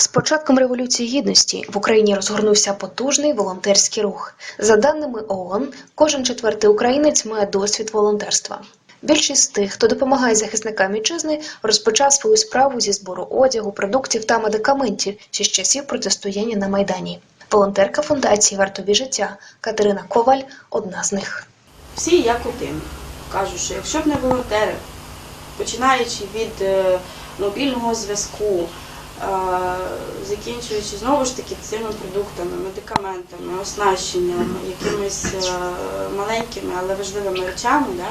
З початком революції гідності в Україні розгорнувся потужний волонтерський рух. За даними ООН, кожен четвертий українець має досвід волонтерства. Більшість тих, хто допомагає захисникам вітчизни, розпочав свою справу зі збору одягу, продуктів та медикаментів ще з часів протистояння на майдані. Волонтерка фундації Вартові життя Катерина Коваль одна з них. Всі як один кажуть, що якщо б не волонтери, починаючи від е, мобільного зв'язку, закінчуючи знову ж таки цими продуктами, медикаментами, оснащенням, якимись е, маленькими, але важливими речами, да,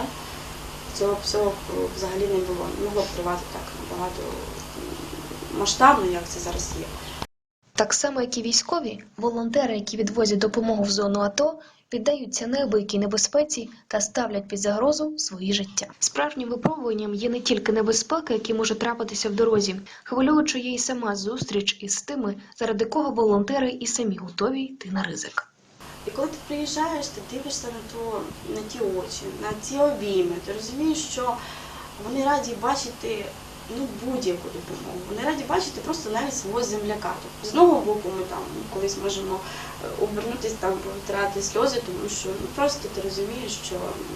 цього всього взагалі не було. Не могло б тривати так набагато масштабно, як це зараз є. Так само, як і військові, волонтери, які відвозять допомогу в зону АТО, піддаються неабиякій небезпеці та ставлять під загрозу свої життя. Справжнім випробуванням є не тільки небезпека, які може трапитися в дорозі, хвилюючою є й сама зустріч із тими, заради кого волонтери і самі готові йти на ризик. І коли ти приїжджаєш, ти дивишся на то, на ті очі, на ці обійми, ти розумієш, що вони раді бачити ну, будь-яку допомогу. Вони раді бачити просто навіть свого земляка. Тобто, з одного боку, ми там колись можемо е, обернутися там, повитирати сльози, тому що ну, просто ти розумієш, що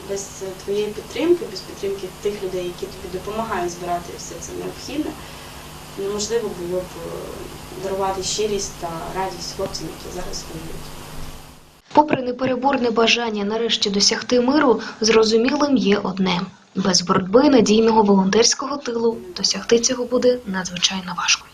без твоєї підтримки, без підтримки тих людей, які тобі допомагають збирати все це необхідне, неможливо було б е, дарувати щирість та радість хлопцям, які зараз воюють. Попри непереборне бажання нарешті досягти миру, зрозумілим є одне: без боротьби надійного волонтерського тилу досягти цього буде надзвичайно важко.